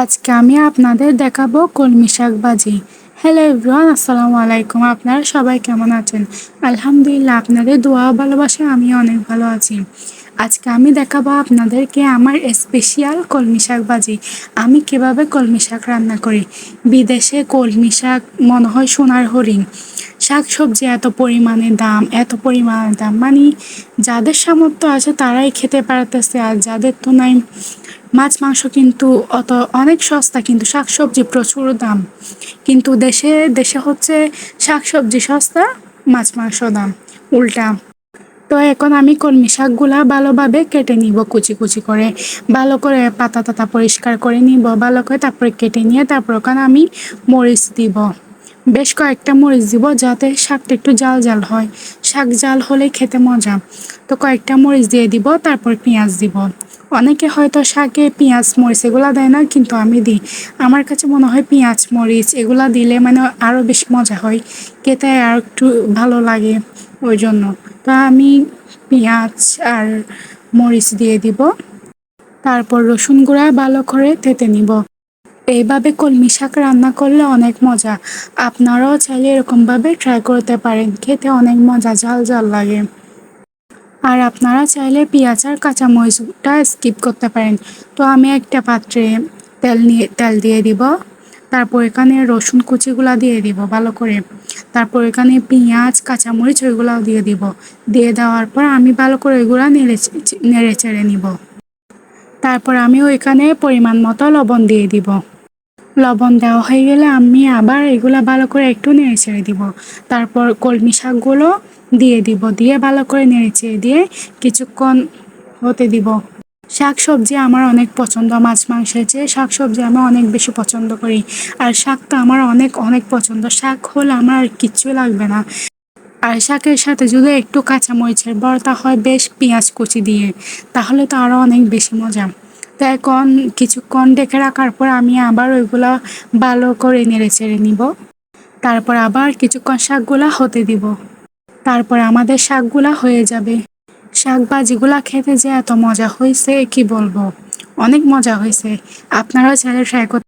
আজকে আমি আপনাদের দেখাবো কলমি শাক ভাজি হ্যালো এভরিওয়ান আসসালামু আলাইকুম। আপনারা সবাই কেমন আছেন? আলহামদুলিল্লাহ, আপনাদের দোয়া ভালোবাসা আমি অনেক ভালো আছি। আজকে আমি দেখাবো আপনাদেরকে আমার স্পেশাল কলমি শাক ভাজি আমি কীভাবে কলমি শাক রান্না করি? বিদেশে কলমি শাক মনে হয় সোনার হরিণ। শাক সবজি এত পরিমাণে দাম, এত পরিমাণে দাম। মানে যাদের সামর্থ্য আছে তারাই খেতে পারতেছে আর যাদের তো নাই মাছ, মাংস কিন্তু অত, অনেক সস্তা কিন্তু শাকসবজি প্রচুর দাম। কিন্তু দেশে দেশে হচ্ছে শাকসবজি সস্তা, মাছ, মাংস দাম। উল্টা। তো এখন আমি কলমি শাকগুলা ভালোভাবে কেটে নিব কুচি কুচি করে। ভালো করে পাতা টাতা পরিষ্কার করে নিব, ভালো করে তারপরে কেটে নিয়ে তারপর ওখানে আমি মরিচ দিব। বেশ কয়েকটা মরিচ দিব যাতে শাকটা একটু জাল জাল হয়। শাক জাল হলে খেতে মজা। তো কয়েকটা মরিচ দিয়ে দিব, তারপর পেঁয়াজ দিব। অনেকে হয়তো শাকে পেঁয়াজ মরিচ এগুলা দেয় না, কিন্তু আমি দিই। আমার কাছে মনে হয় পেঁয়াজ মরিচ এগুলা দিলে মানে আরও বেশ মজা হয়। খেতে আর একটু ভালো লাগে ওই জন্য। তো আমি পেঁয়াজ আর মরিচ দিয়ে দিব। তারপর রসুন গুঁড়া ভালো করে থেতে নিব। এইভাবে কলমি শাক রান্না করলে অনেক মজা। আপনারাও চাইলে এরকমভাবে ট্রাই করতে পারেন, খেতে অনেক মজা, ঝাল ঝাল লাগে। আর আপনারা চাইলে পেঁয়াজ আর কাঁচামরিচটা স্কিপ করতে পারেন। তো আমি একটা পাত্রে তেল নিয়ে, তেল দিয়ে দিব, তারপর এখানে রসুন কুচিগুলা দিয়ে দিব ভালো করে। তারপর এখানে পেঁয়াজ, কাঁচামরিচ ওইগুলাও দিয়ে দিব। দিয়ে দেওয়ার পর আমি ভালো করে ওইগুলা নেড়ে নেড়ে চেড়ে নিব। তারপর আমি ওইখানে পরিমাণ মতো লবণ দিয়ে দিব। লবণ দেওয়া হয়ে গেলে আমি আবার এগুলা ভালো করে একটু নেড়ে ছেড়ে দিব। তারপর কলমি শাকগুলো দিয়ে দিব, দিয়ে ভালো করে নেড়ে চেড়ে দিয়ে কিছুক্ষণ হতে দিব। শাক সবজি আমার অনেক পছন্দ, মাছ মাংসের চেয়ে শাক সবজি আমি অনেক বেশি পছন্দ করি। আর শাকটা আমার অনেক অনেক পছন্দ। শাক হলে আমার আর কিচ্ছু লাগবে না। আর শাকের সাথে যদি একটু কাঁচামরিচের ভর্তা হয়, বেশ পেঁয়াজ কুচি দিয়ে, তাহলে তো আরও অনেক বেশি মজা। এখন কিছুক্ষণ ডেকে রাখার পর আমি আবার ওইগুলো ভালো করে নেড়ে চেড়ে নিব। তারপর আবার কিছুক্ষণ শাকগুলা হতে দিব। তারপর আমাদের শাকগুলা হয়ে যাবে। শাক ভাজিগুলা খেতে যে এত মজা হয়েছে কি বলব? অনেক মজা হয়েছে আপনারাও চাইলে ট্রাই করতে